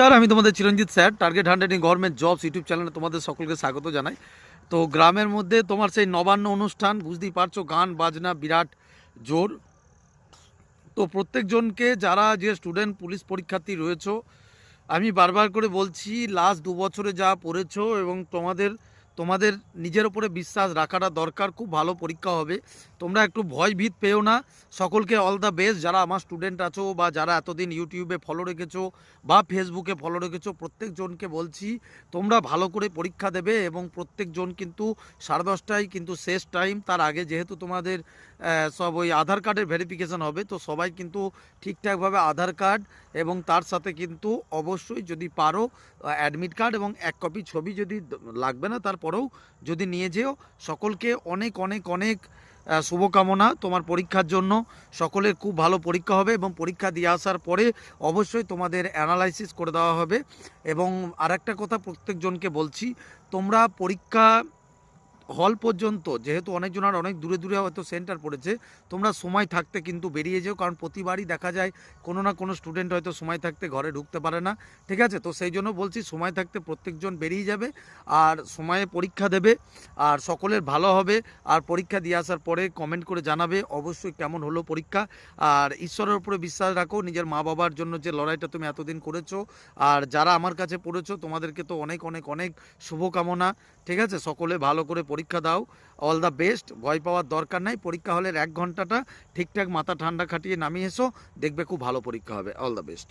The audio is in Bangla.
স্যার আমি তোমাদের Chiranjit sir target hundred in government jobs YouTube চ্যানেলে তোমাদের সকলকে স্বাগত জানাই। তো গ্রামের মধ্যে তোমার সেই নবান্ন অনুষ্ঠান, বুঝতেই পারছ, গান, বাজনা, বিরাট জোর। তো প্রত্যেকজনকে যারা যে স্টুডেন্ট পুলিশ পরীক্ষার্থী রয়েছো, আমি বারবার করে বলছি লাস্ট দু বছরে যা পড়েছ এবং তোমাদের তোমাদের নিজের ওপরে বিশ্বাস রাখাটা দরকার, খুব ভালো পরীক্ষা হবে। তোমরা একটু ভয় ভীত পেও না। সকলকে অল দ্য বেস্ট যারা আমার স্টুডেন্ট আছো বা যারা এতদিন ইউটিউবে ফলো রেখেছো বা ফেসবুকে ফলো রেখেছো, প্রত্যেকজনকে বলছি, তোমরা ভালো করে পরীক্ষা দেবে এবং প্রত্যেকজন কিন্তু সাড়ে দশটায় কিন্তু শেষ টাইম তার আগে যেহেতু তোমাদের সব ওই আধার কার্ডের ভেরিফিকেশন হবে, তো সবাই কিন্তু ঠিকঠাকভাবে আধার কার্ড এবং তার সাথে কিন্তু অবশ্যই যদি পারো অ্যাডমিট কার্ড এবং এক কপি ছবি যদি লাগবে না তারপরেও যদি নিয়ে যেও, সকলকে অনেক অনেক অনেক শুভকামনা তোমার পরীক্ষার জন্য। সকলের খুব ভালো পরীক্ষা হবে এবং পরীক্ষা দিয়ে আসার পরে অবশ্যই তোমাদের অ্যানালাইসিস করে দেওয়া হবে। এবং আর একটা কথা প্রত্যেকজনকে বলছি, তোমরা পরীক্ষা হল পর্যন্ত, যেহেতু অনেকজনের অনেক দূরে দূরে হয়তো সেন্টার পড়েছে, তোমরা সময় থাকতে কিন্তু বেরিয়ে যেও, কারণ প্রতিবারই দেখা যায় কোনো না কোনো স্টুডেন্ট হয়তো সময় থাকতে ঘরে ঢুকতে পারে না। ঠিক আছে? তো সেই জন্য বলছি সময় থাকতে প্রত্যেকজন বেরিয়ে যাবে আর সময়ে পরীক্ষা দেবে আর সকলের ভালো হবে আর পরীক্ষা দিয়ে আসার পরে কমেন্ট করে জানাবে অবশ্যই কেমন হলো পরীক্ষা। আর ঈশ্বরের উপরে বিশ্বাস রাখো, নিজের মা বাবার জন্য যে লড়াইটা তুমি এতদিন করেছ আর যারা আমার কাছে পড়েছো, তোমাদেরকে তো অনেক অনেক অনেক শুভকামনা। ঠিক আছে? সকলে ভালো করে পরীক্ষা দাও। অল দ্য বেস্ট ভয় পাওয়ার দরকার নাই। পরীক্ষা হলের এক ঘন্টাটা ঠিকঠাক মাথা ঠান্ডা খাটিয়ে নামিয়ে এসো। দেখবে খুব ভালো পরীক্ষা হবে। All the best